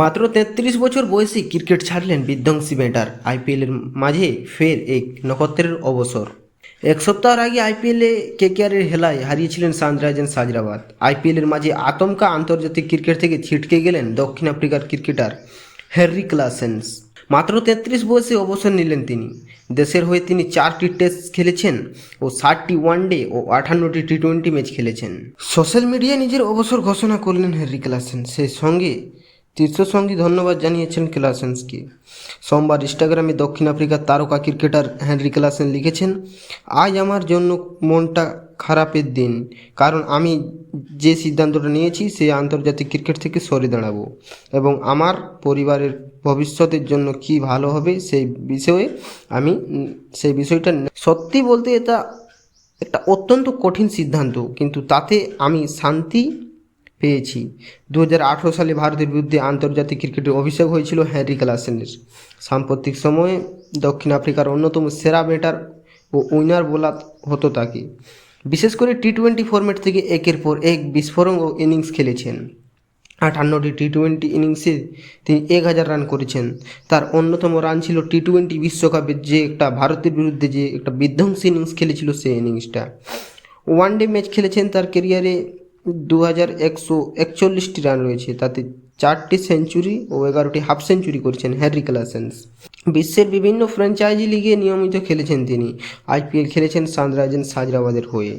মাত্র তেত্রিশ বছর বয়সী ক্রিকেট ছাড়লেন বিধ্বংসী ব্যাটার। আইপিএলের মাঝে ফের এক নক্ষত্রের অবসর। এক সপ্তাহ আগে আইপিএলে কেকেআরের হেলায় হারিয়েছিলেন সানরাইজার্স হায়দ্রাবাদ। আইপিএলের মাঝে আতঙ্কা আন্তর্জাতিক ক্রিকেট থেকে ছিটকে গেলেন দক্ষিণ আফ্রিকার ক্রিকেটার হ্যারি ক্লাসেন্স। মাত্র তেত্রিশ বয়সে অবসর নিলেন তিনি। দেশের হয়ে তিনি চারটি টেস্ট খেলেছেন ও ষাটটি ওয়ানডে ও আটান্নটি টি টোয়েন্টি ম্যাচ খেলেছেন। সোশ্যাল মিডিয়ায় নিজের অবসর ঘোষণা করলেন হ্যারি ক্লাসেন্স। সেই সঙ্গে তীর্থসঙ্গী ধন্যবাদ জানিয়েছেন ক্লাসেন্সকে। সোমবার ইনস্টাগ্রামে দক্ষিণ আফ্রিকার তারকা ক্রিকেটার হেনরি ক্লাসেন লিখেছেন, আজ আমার জন্য মনটা খারাপের দিন, কারণ আমি যে সিদ্ধান্তটা নিয়েছি সেই আন্তর্জাতিক ক্রিকেট থেকে সরে দাঁড়াবো এবং আমার পরিবারের ভবিষ্যতের জন্য কি ভালো হবে সেই বিষয়ে আমি সেই বিষয়টা সত্যি বলতে এটা একটা অত্যন্ত কঠিন সিদ্ধান্ত, কিন্তু তাতে আমি শান্তি পেয়েছি। দু হাজার আঠেরো সালে ভারতের বিরুদ্ধে আন্তর্জাতিক ক্রিকেটে অভিষেক হয়েছিল হ্যারি ক্লাসেনের। সাম্প্রতিক সময়ে দক্ষিণ আফ্রিকার অন্যতম সেরা ব্যাটার ও উইনার বোলার হতো তাকে। বিশেষ করে টি টোয়েন্টি ফরম্যাট থেকে একের পর এক বিস্ফোরক ও ইনিংস খেলেছেন। আটান্নটি টি টোয়েন্টি ইনিংসে তিনি এক হাজার রান করেছেন। তার অন্যতম রান ছিল টি টোয়েন্টি বিশ্বকাপের যে একটা ভারতের বিরুদ্ধে যে একটা বিধ্বংসী ইনিংস খেলেছিল সেই ইনিংসটা। ওয়ান ডে ম্যাচ খেলেছেন তার কেরিয়ারে দু হাজার একশো একচল্লিশটি রান রয়েছে। তাতে চারটি সেঞ্চুরি ও এগারোটি হাফ সেঞ্চুরি করেছেন হ্যারি ক্লাসেন্স বিশ্বের বিভিন্ন ফ্র্যাঞ্চাইজি লিগে নিয়মিত খেলেছেন তিনি। আইপিএল খেলেছেন সানরাইজার্স হায়দ্রাবাদের হয়ে।